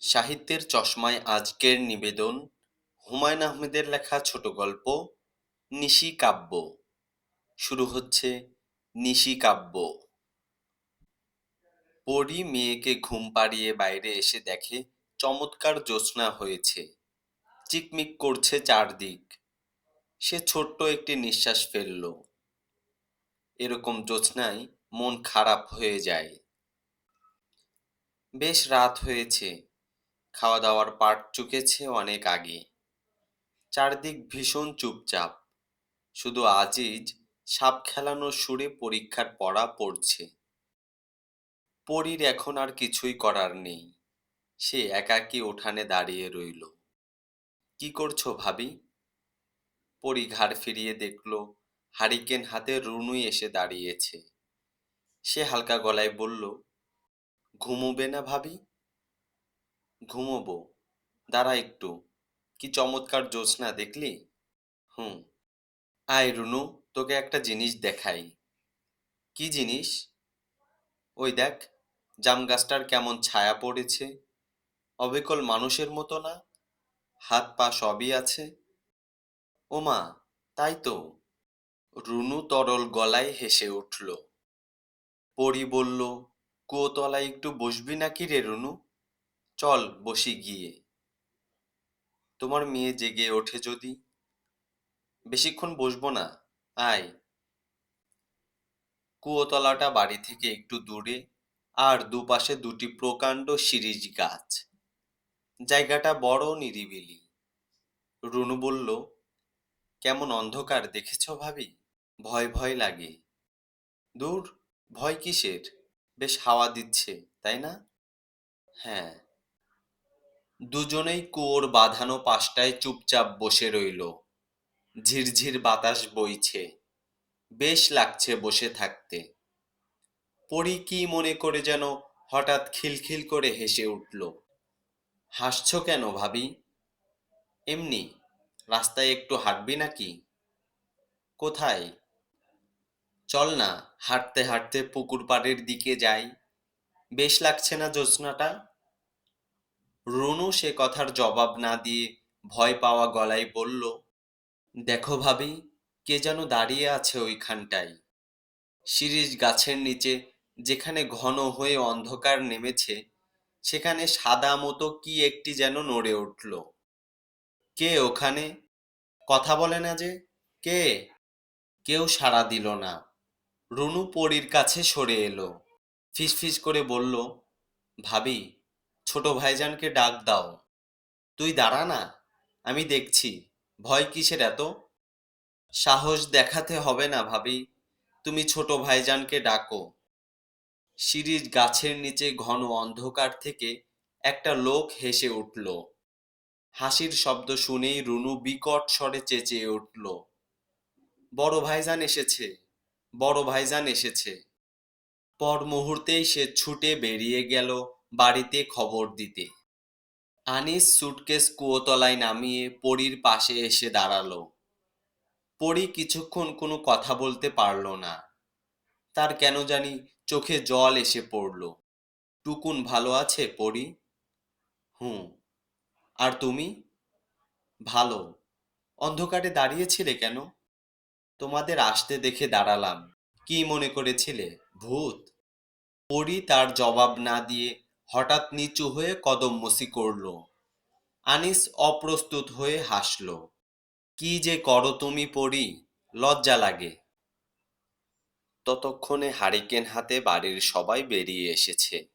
সাহিত্যের চশমায় আজকের নিবেদন, হুমায়ুন আহমেদের লেখা ছোট গল্প, নিশি কাব্য। শুরু হচ্ছে নিশি কাব্য। পরী মেয়েকে ঘুম পাড়িয়ে বাইরে এসে দেখে চমৎকার জ্যোৎস্না হয়েছে। চিকমিক করছে চারদিক। সে ছোট্ট একটি নিঃশ্বাস ফেলল। এরকম জ্যোৎস্নায় মন খারাপ হয়ে যায়। বেশ রাত হয়েছে। খাওয়া দাওয়ার পাট চুকেছে অনেক আগে। চারদিক ভীষণ চুপচাপ। শুধু আজিজ সাপ খেলানোর সুরে পরীক্ষার পড়া পড়ছে। পরীর এখন আর কিছুই করার নেই। সে একাকী উঠানে দাঁড়িয়ে রইল। কি করছ ভাবি? পরী ঘাড় ফিরিয়ে দেখল, হারিকেন হাতে রুনুই এসে দাঁড়িয়েছে। সে হালকা গলায় বলল, ঘুমোবে না ভাবি? ঘুমোবো। দাঁড়া একটু। কি চমৎকার জ্যোৎস্না দেখলি? হুম। আয় রুনু, তোকে একটা জিনিস দেখাই। কি জিনিস? ওই দেখ, জাম গাছটার কেমন ছায়া পড়েছে। অবিকল মানুষের মতো না? হাত পা সবই আছে। ওমা, তাই তো। রুনু তরল গলায় হেসে উঠল। পরি বলল, কুয়োতলায় একটু বসবি নাকি রে রুনু? চল বসি গিয়ে। তোমার মেয়ে জেগে ওঠে যদি। বেশিক্ষণ বসবো না, আয়। কুয়োতলাটা বাড়ি থেকে একটু দূরে, আর দুপাশে দুটি প্রকাণ্ড সিরিজ গাছ। জায়গাটা বড় নিরিবিলি। রুনু বলল, কেমন অন্ধকার দেখেছ ভাবি? ভয় ভয় লাগে। দূর, ভয় কিসের? বেশ হাওয়া দিচ্ছে, তাই না? হ্যাঁ। দুজনেই কুয়োর বাঁধানো পাশটায় চুপচাপ বসে রইল। ঝিরঝির বাতাস বইছে। বেশ লাগছে বসে থাকতে। পরি কি মনে করে যেন হঠাৎ খিলখিল করে হেসে উঠল। হাসছ কেন ভাবি? এমনি, রাস্তায় একটু হাঁটবি নাকি? কোথায়? চল না, হাঁটতে হাঁটতে পুকুর পাড়ের দিকে যাই। বেশ লাগছে না জ্যোৎস্নাটা? রুনু সে কথার জবাব না দিয়ে ভয় পাওয়া গলায় বলল, দেখো ভাবি, কে যেন দাঁড়িয়ে আছে ওইখানটায়। শিরিষ গাছের নিচে যেখানে ঘন হয়ে অন্ধকার নেমেছে, সেখানে সাদা মতো কি একটি যেন নড়ে উঠল। কে ওখানে? কথা বলে না যে, কে? কেউ সাড়া দিল না। রুনু পরীর কাছে সরে এলো, ফিসফিস করে বলল, ভাবি ছোট ভাইজানকে ডাক দাও। তুই দাঁড়া না, আমি দেখছি। ভয় কিসের এত? সাহস দেখাতে হবে না ভাবি, তুমি ছোট ভাইজানকে ডাকো। সিরিজ গাছের নিচে ঘন অন্ধকার থেকে একটা লোক হেসে উঠল। হাসির শব্দ শুনেই রুনু বিকট স্বরে চেঁচিয়ে উঠল। বড় ভাইজান এসেছে, বড় ভাইজান এসেছে। পর মুহূর্তেই সে ছুটে বেরিয়ে গেল। বাড়িতে খবর দিতে। আনিস সুটকেস কুয়োতলায় নামিয়ে পরীর পাশে এসে দাঁড়াল। পরী কিছুক্ষণ কোনো কথা বলতে পারল না। তার কেন জানি চোখে জল এসে পড়ল। টুকুন ভালো আছে পরী? হুম। আর তুমি? ভালো। অন্ধকারে দাঁড়িয়েছিলে কেন? তোমাদের আসতে দেখে দাঁড়ালাম। কি মনে করেছিলে? ভূত। পরি তার জবাব না দিয়ে হঠাৎ নিচু হয়ে কদমমসি করল। আনিস অপ্রস্তুত হয়ে হাসল। কি যে করো তুমি পড়ি লজ্জা লাগে। ততক্ষণে হারিকেন হাতে বাড়ির সবাই বেরিয়ে এসেছে।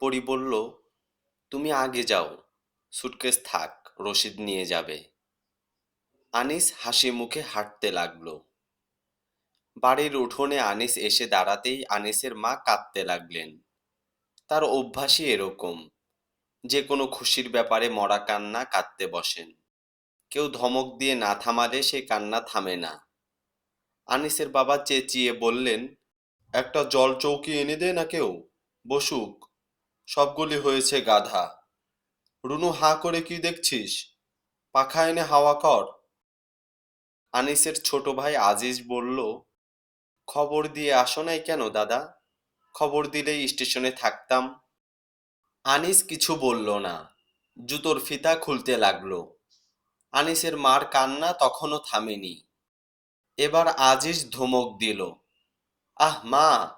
পরি বলল, তুমি আগে যাও, সুটকেস থাক, রশিদ নিয়ে যাবে। আনিস হাসি মুখে হাঁটতে লাগল। বাড়ির উঠোনে আনিস এসে দাঁড়াতেই আনিসের মা কাঁদতে লাগলেন। তার অভ্যাসই এরকম। যে কোনো খুশির ব্যাপারে মরা কান্না কাঁদতে বসেন। কেউ ধমক দিয়ে না থামালে সে কান্না থামে না। আনিসের বাবা চেঁচিয়ে বললেন, একটা জল চৌকি এনে দে না কেউ? বসুক। সবগুলি হয়েছে গাধা। রুনু হাঁ করে কি দেখছিস? পাখা এনে হাওয়া কর। আনিসের ছোট ভাই আজিজ বলল, খবর দিয়ে আসো নাই কেন, দাদা? খবর দিলেই স্টেশনে থাকতাম। আনিস কিছু বলল না। জুতোর ফিতা খুলতে লাগল। আনিসের মার কান্না তখনও থামেনি। এবার আজিজ ধমক দিল, আহ, মা,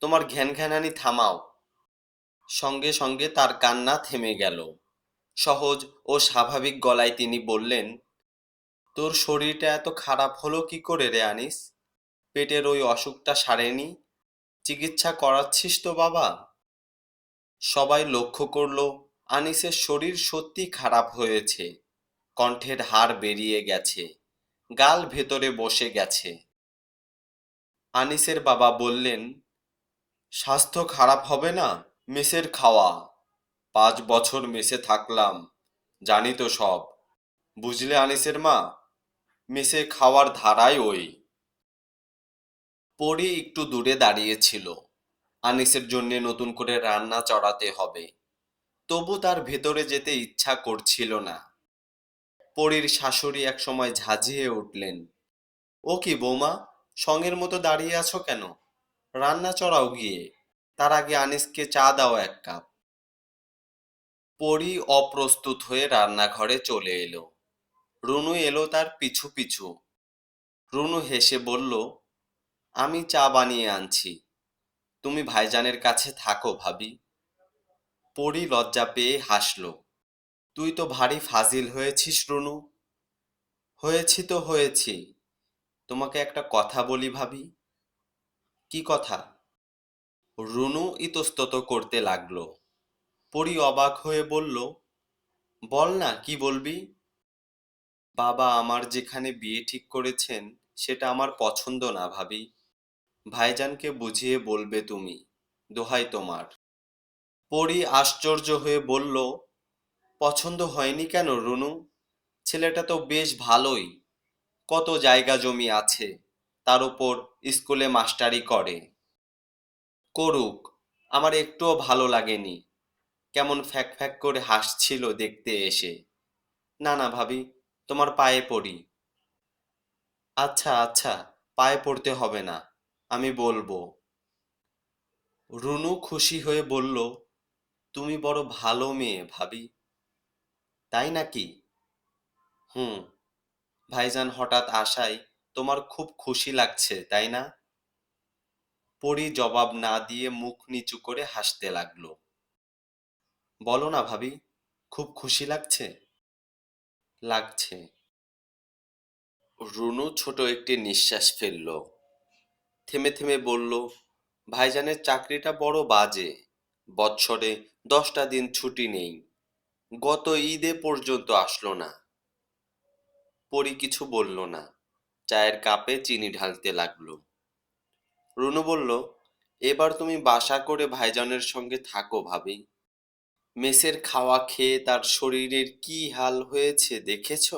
তোমার ঘ্যান ঘ্যানানি থামাও। সঙ্গে সঙ্গে তার কান্না থেমে গেল। সহজ ও স্বাভাবিক গলায় তিনি বললেন, তোর শরীরটা এত খারাপ হলো কি করে রে আনিস? পেটের ওই অসুখটা সারেনি? চিকিৎসা করাচ্ছিস তো বাবা। সবাই লক্ষ্য করল, আনিসের শরীর সত্যি খারাপ হয়েছে। কণ্ঠের হাড় বেরিয়ে গেছে, গাল ভেতরে বসে গেছে। আনিসের বাবা বললেন, স্বাস্থ্য খারাপ হবে না, মেসের খাওয়া। পাঁচ বছর মেসে থাকলাম, জানি তো সব। বুঝলে আনিসের মা? মেসে খাওয়ার ধারাই ওই। পরি একটু দূরে দাঁড়িয়েছিল আনিসের জন্য নতুন করে রান্না চড়াতে হবে। তবু তার ভেতরে যেতে ইচ্ছা করছিল না। পরীর শাশুড়ি এক সময় ঝাঁঝিয়ে উঠলেন, ও কি বৌমা, সঙ্গের মতো দাঁড়িয়ে আছো কেন? রান্না চড়াও গিয়ে। তার আগে আনিসকে চা দাও এক কাপ। পরি অপ্রস্তুত হয়ে রান্নাঘরে চলে এলো। রুনু এলো তার পিছু পিছু। রুনু হেসে বলল আমি চা বানিয়ে আনছি। তুমি ভাইজানের কাছে থাকো ভাবি। পরি লজ্জা পেয়ে হাসল। তুই তো ভারী ফাজিল হয়েছিস, রুনু। হয়েছি তো হয়েছি। তোমাকে একটা কথা বলি ভাবি। কি কথা? রুনু ইতস্তত করতে লাগল। পরি অবাক হয়ে বলল, বল না, কি বলবি? বাবা, আমার যেখানে বিয়ে ঠিক করেছেন, সেটা আমার পছন্দ না ভাবি। ভাইজানকে বুঝিয়ে বলবে তুমি, দোহাই তোমার। পরি আশ্চর্য হয়ে বলল, পছন্দ হয়নি কেন রুনু? ছেলেটা তো বেশ ভালোই। কত জায়গা জমি আছে, তার উপর স্কুলে মাস্টারি করে। করুক, আমার একটুও ভালো লাগেনি। কেমন ফ্যাক ফ্যাক করে হাসছিল দেখতে এসে। না না ভাবি, তোমার পায়ে পড়ি। আচ্ছা আচ্ছা পায়ে পড়তে হবে না। আমি বলব, রুনু খুশি হয়ে বলল, তুমি বড় ভালো মেয়ে ভাবি। তাই নাকি? হুম, ভাইজান হঠাৎ আসায় তোমার খুব খুশি লাগছে, তাই না? পরি জবাব না দিয়ে মুখ নিচু করে হাসতে লাগল। বলো না ভাবি, খুব খুশি লাগছে? লাগছে। রুনু ছোট একটি নিঃশ্বাস ফেলল। থেমে থেমে বলল, ভাইজানের চাকরিটা বড় বাজে। বৎসরে দশটা দিন ছুটি নেই। গত ঈদে পর্যন্ত আসলো না। পরি কিছু বলল না। চায়ের কাপে চিনি ঢালতে লাগল। রুনু বলল, এবার তুমি বাসা করে ভাইজানের সঙ্গে থাকো ভাবি। মেসের খাওয়া খেয়ে তার শরীরের কি হাল হয়েছে দেখেছ?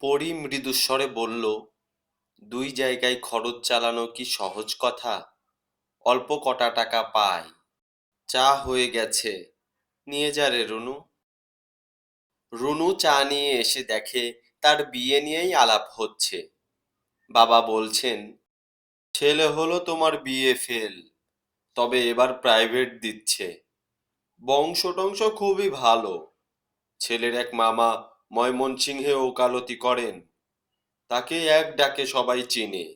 পরি মৃদুস্বরে বলল দুই জায়গায় খরচ চালানো কি সহজ কথা? অল্প কটা টাকা পায় চা হয়ে গেছে। নিয়ে যা রে রুনু। রুনু চা নিয়ে এসে দেখে তার বিয়ে নিয়েই আলাপ হচ্ছে। বাবা বলছেন, ছেলে হলো তোমার বিয়ে ফেল, তবে এবার প্রাইভেট দিচ্ছে। বংশ টংশ খুবই ভালো। ছেলের এক মামা ময়মনসিংহে ওকালতি করেন। তাকে এক ডাকে সবাই চিনে।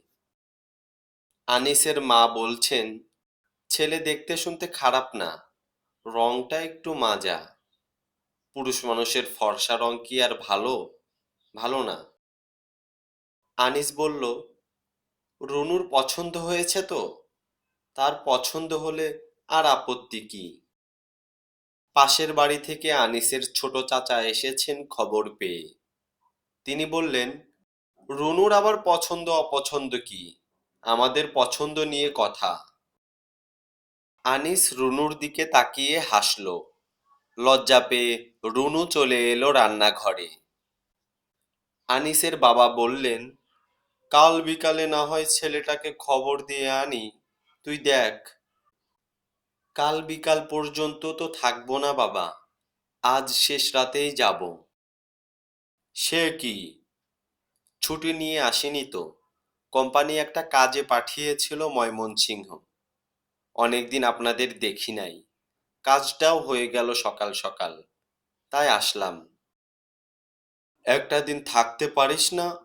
আনিসের মা বলছেন, ছেলে দেখতে শুনতে খারাপ না, রংটা একটু মাজা। পুরুষ মানুষের ফর্সা রং কি আর ভালো? ভালো না। আনিস বলল, রুনুর পছন্দ হয়েছে তো? তার পছন্দ হলে আর আপত্তি কি? পাশের বাড়ি থেকে আনিসের ছোট চাচা এসেছেন খবর পেয়ে। তিনি বললেন রুনুর আবার পছন্দ অপছন্দ কি? আমাদের পছন্দ নিয়ে কথা। আনিস রুনুর দিকে তাকিয়ে হাসলো। লজ্জা পেয়ে রুনু চলে এলো রান্নাঘরে। আনিসের বাবা বললেন, কাল বিকালে না হয় ছেলেটাকে খবর দিয়ে আনি। তুই দেখ, কাল বিকাল পর্যন্ত তো থাকব না বাবা, আজ শেষ রাতেই যাব। সে কি? ছুটি নিয়ে আসেনি তো। কোম্পানি একটা কাজে পাঠিয়েছিল ময়মনসিংহ। অনেকদিন আপনাদের দেখি নাই। কাজটাও হয়ে গেল সকাল সকাল। তাই আসলাম। একটা দিন থাকতে পারিস না?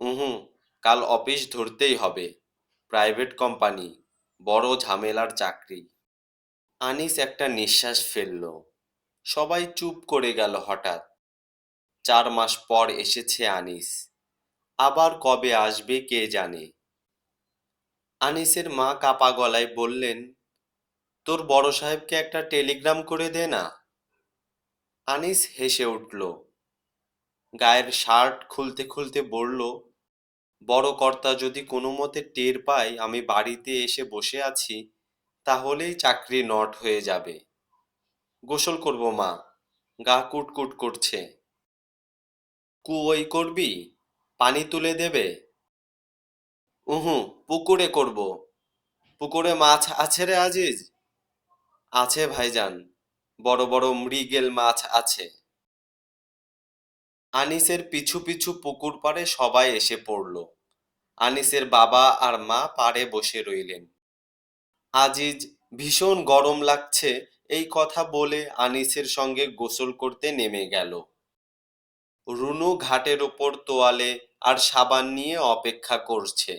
হুম কাল অফিস ধরতেই হবে। প্রাইভেট কোম্পানি, বড় ঝামেলার চাকরি। আনিস একটা নিঃশ্বাস ফেলল। সবাই চুপ করে গেল হঠাৎ। চার মাস পর এসেছে আনিস। আবার কবে আসবে কে জানে? আনিসের মা কাপা গলায় বললেন, তোর বড় সাহেবকে একটা টেলিগ্রাম করে দে না। আনিস হেসে উঠল। গায়ের শার্ট খুলতে খুলতে বলল, বড় কর্তা যদি কোনো মতে টের পায় আমি বাড়িতে এসে বসে আছি, তাহলেই চাকরি নট হয়ে যাবে। গোসল করব মা। গা কুটকুট করছে। কুয়োই করবি? পানি তুলে দেবে? উহু, পুকুরে করব। পুকুরে মাছ আছে রে আজিজ? আছে ভাইজান, বড় বড় মৃগেল মাছ আছে। আনিসের পিছু পিছু পুকুর পাড়ে সবাই এসে পড়ল। আনিসের বাবা আর মা পাড়ে বসে রইলেন। আজিজ, ভীষণ গরম লাগছে, এই কথা বলে আনিসের সঙ্গে গোসল করতে নেমে গেল। রুনু ঘাটের ওপর তোয়ালে আর সাবান নিয়ে অপেক্ষা করছে।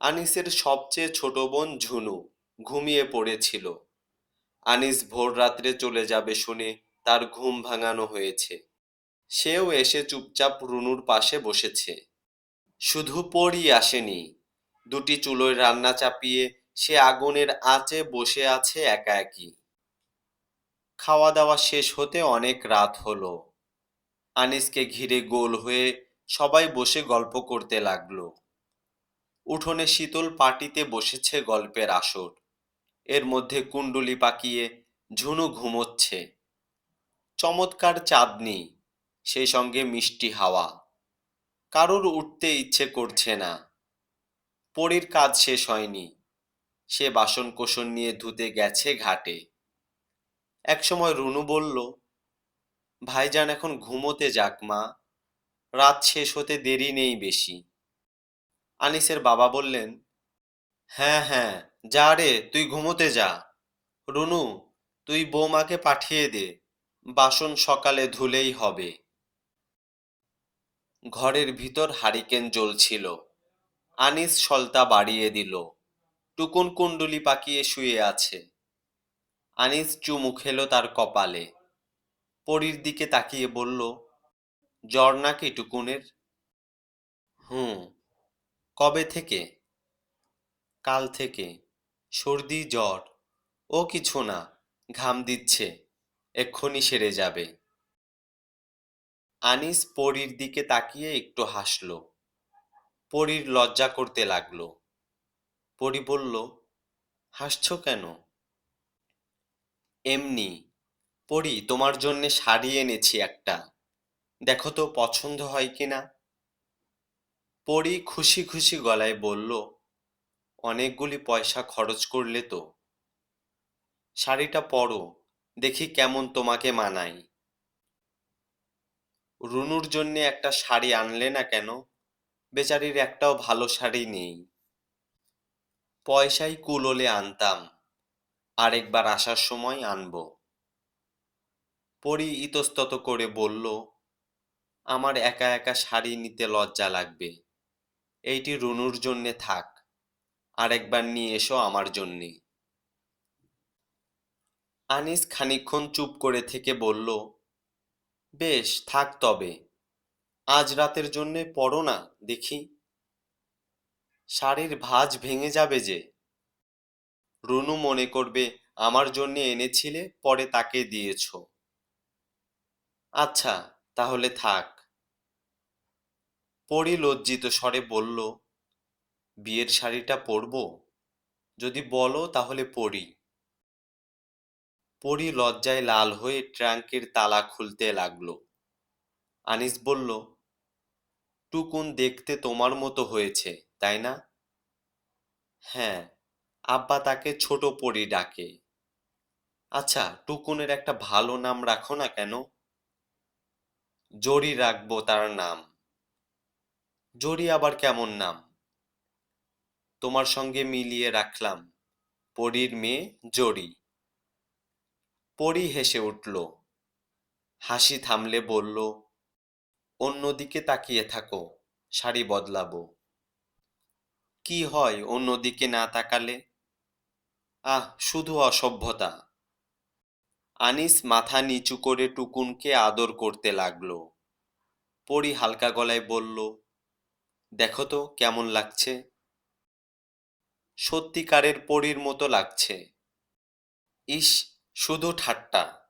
আনিসের সবচেয়ে ছোট বোন ঝুনু ঘুমিয়ে পড়েছিল। আনিস ভোর রাত্রে চলে যাবে শুনে তার ঘুম ভাঙানো হয়েছে। সেও এসে চুপচাপ রুনুর পাশে বসেছে। শুধু পরই আসেনি। দুটি চুলোয় রান্না চাপিয়ে সে আগুনের আঁচে বসে আছে একা একই খাওয়া দাওয়া শেষ হতে অনেক রাত হলো। আনিসকে ঘিরে গোল হয়ে সবাই বসে গল্প করতে লাগল। উঠোনে শীতল পাটিতে বসেছে গল্পের আসর। এর মধ্যে কুণ্ডুলি পাকিয়ে ঝুনু ঘুমোচ্ছে। চমৎকার চাঁদনি, সেই সঙ্গে মিষ্টি হাওয়া। কারোর উঠতে ইচ্ছে করছে না। পরীর কাজ শেষ হয়নি। সে বাসন কোসন নিয়ে ধুতে গেছে ঘাটে। একসময় রুনু বলল ভাইজান এখন ঘুমোতে যাক, মা। রাত শেষ হতে দেরি নেই বেশি। আনিসের বাবা বললেন হ্যাঁ হ্যাঁ যা রে, তুই ঘুমোতে যা। রুনু, তুই বৌমাকে পাঠিয়ে দে, বাসন সকালে ধুলেই হবে। ঘরের ভিতর হারিকেন জ্বলছিল। আনিস সলতা বাড়িয়ে দিল। টুকুন কুণ্ডুলি পাকিয়ে শুয়ে আছে। আনিস চুমু খেলো তার কপালে। পরীর দিকে তাকিয়ে বলল, জ্বর নাকি টুকুনের? হুম, কবে থেকে? কাল থেকে, সর্দি, জ্বর, ও কিছু না, ঘাম দিচ্ছে, এক্ষুনি সেরে যাবে। আনিস পরীর দিকে তাকিয়ে একটু হাসল। পরীর লজ্জা করতে লাগল। পরী বলল, হাসছ কেন? এমনি পরী, তোমার জন্যে শাড়ি এনেছি একটা। দেখো তো পছন্দ হয় কিনা পরী খুশি খুশি গলায় বলল, অনেকগুলি পয়সা খরচ করলে তো। শাড়িটা পরো, দেখি কেমন তোমাকে মানাই রুনুর জন্যে একটা শাড়ি আনলে না কেন, বেচারির একটাও ভালো শাড়ি নেই। পয়সাই কুলোলে আনতাম, আরেকবার আসার সময় আনব। পরি ইতস্তত করে বলল, আমার একা একা শাড়ি নিতে লজ্জা লাগবে। এইটি রুনুর জন্যে থাক। আরেকবার নিয়ে এসো আমার জন্যে। আনিস খানিকক্ষণ চুপ করে থেকে বলল, বেশ, থাক তবে। আজ রাতের জন্যে পড়ো না, দেখি। শাড়ির ভাঁজ ভেঙে যাবে যে। রুনু মনে করবে, আমার জন্যে এনেছিলে, পরে তাকে দিয়েছ। আচ্ছা তাহলে থাক। পরি লজ্জিত স্বরে বলল, বিয়ের শাড়িটা পরব? যদি বলো, তাহলে পরি। পরি লজ্জায় লাল হয়ে ট্রাঙ্কের তালা খুলতে লাগল। আনিস বলল, টুকুন দেখতে তোমার মতো হয়েছে, তাই না? হ্যাঁ আব্বা তাকে ছোট পরি ডাকে। আচ্ছা টুকুনের একটা ভালো নাম রাখো না কেন? জরি রাখব তার নাম। জরি আবার কেমন নাম? তোমার সঙ্গে মিলিয়ে রাখলাম, পরীর মেয়ে জরি পরি হেসে উঠল, হাসি থামলে বলল, অন্যদিকে তাকিয়ে থাকো, শাড়ি বদলাবো। কি হয় অন্যদিকে না তাকালে? আহ, শুধু অসভ্যতা। আনিস মাথা নিচু করে টুকুনকে আদর করতে লাগল। পরি হালকা গলায় বলল, দেখো তো কেমন লাগছে। সত্যিকারের পরীর মতো লাগছে। ইস, শুধু ঠাট্টা।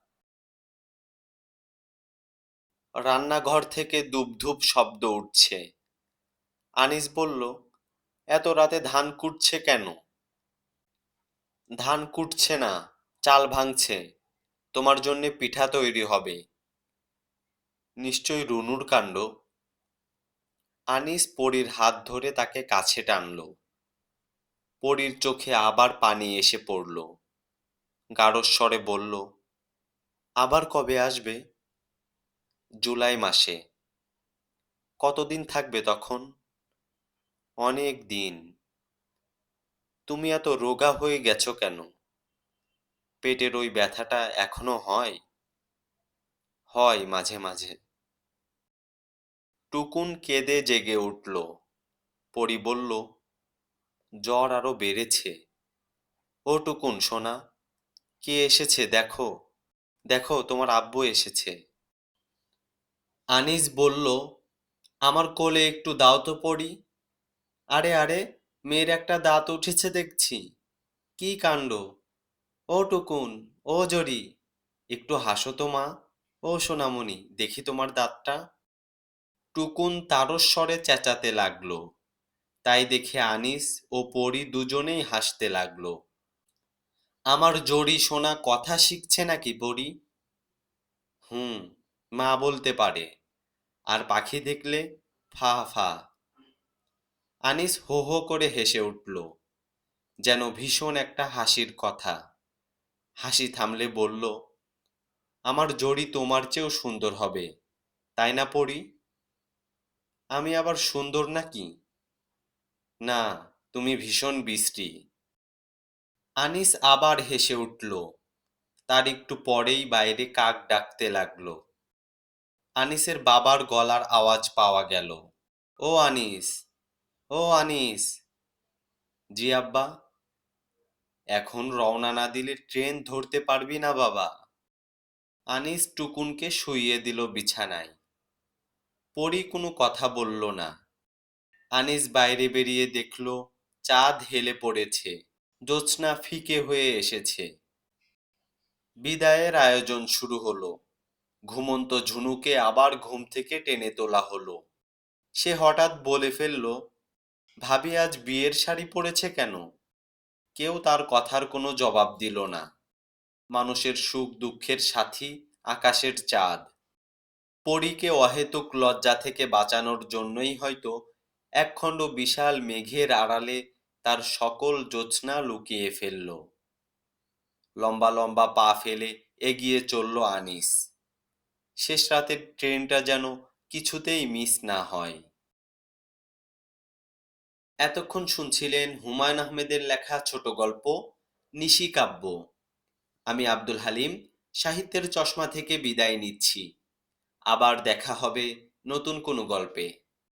রান্নাঘর থেকে দুবধুপ শব্দ উঠছে। আনিস বলল, এত রাতে ধান কুটছে কেন? ধান কুটছে না, চাল ভাঙছে। তোমার জন্যে পিঠা তৈরি হবে। নিশ্চয় রুনুর কাণ্ড। আনিস পরীর হাত ধরে তাকে কাছে টানল। পরীর চোখে আবার পানি এসে পড়ল। গাঢ়স্বরে বলল, আবার কবে আসবে? জুলাই মাসে। কতদিন থাকবে তখন? অনেক দিন। তুমি এত রোগা হয়ে গেছো কেন? পেটের ওই ব্যথাটা এখনও হয়? হয়, মাঝে মাঝে। টুকুন কেঁদে জেগে উঠল। পরি বলল, জ্বর আরও বেড়েছে। ও টুকুন, সোনা, কে এসেছে দেখো দেখো, তোমার আব্বু এসেছে। আনিস বলল, আমার কোলে একটু দাও তো পড়ি। আরে আরে, মেয়ের একটা দাঁত উঠেছে দেখছি। কি কাণ্ড? ও টুকুন, ও জরি, একটু হাসো তো মা। ও সোনামণি, দেখি তোমার দাঁতটা। টুকুন তারস্বরে চেঁচাতে লাগল। তাই দেখে আনিস ও পরি দুজনেই হাসতে লাগল। আমার জড়ি সোনা কথা শিখছে নাকি পরি? হুম, মা বলতে পারে। আর পাখি দেখলে ফা ফা। আনিস হো হো করে হেসে উঠল। যেন ভীষণ একটা হাসির কথা। হাসি থামলে বলল, আমার জড়ি তোমার চেয়েও সুন্দর হবে, তাই না পড়ি আমি আবার সুন্দর নাকি না, তুমি ভীষণ বৃষ্টি। আনিস আবার হেসে উঠল, তার একটু পরেই বাইরে কাক ডাকতে লাগল। আনিসের বাবার গলার আওয়াজ পাওয়া গেল, ও আনিস ও আনিস। জি আব্বা। এখন রওনা না দিলে ট্রেন ধরতে পারবি না বাবা। আনিস টুকুনকে শুইয়ে দিল বিছানায়। পরি কোনো কথা বলল না। আনিস বাইরে বেরিয়ে দেখল, চাঁদ হেলে পড়েছে, জ্যোৎস্না ফিকে হয়ে এসেছে। বিদায়ের আয়োজন শুরু হলো। ঘুমন্ত ঝুনুকে আবার ঘুম থেকে টেনে তোলা হলো। সে হঠাৎ বলে ফেলল, ভাবি, আজ বিয়ের শাড়ি পরেছে কেন? কেউ তার কথার কোনো জবাব দিল না। মানুষের সুখ দুঃখের সাথী আকাশের চাঁদ। পরীকে অহেতুক লজ্জা থেকে বাঁচানোর জন্যই হয়তো একখণ্ড বিশাল মেঘের আড়ালে তার সকল জ্যোৎস্না লুকিয়ে ফেলল। লম্বা লম্বা পা ফেলে এগিয়ে চলল আনিস। শেষ রাতের ট্রেনটা যেন কিছুতেই মিস না হয়। এতক্ষণ শুনছিলেন হুমায়ুন আহমেদের লেখা ছোট গল্প নিশিকাব্য আমি আব্দুল হালিম, সাহিত্যের চশমা থেকে বিদায় নিচ্ছি। আবার দেখা হবে নতুন কোনো গল্পে।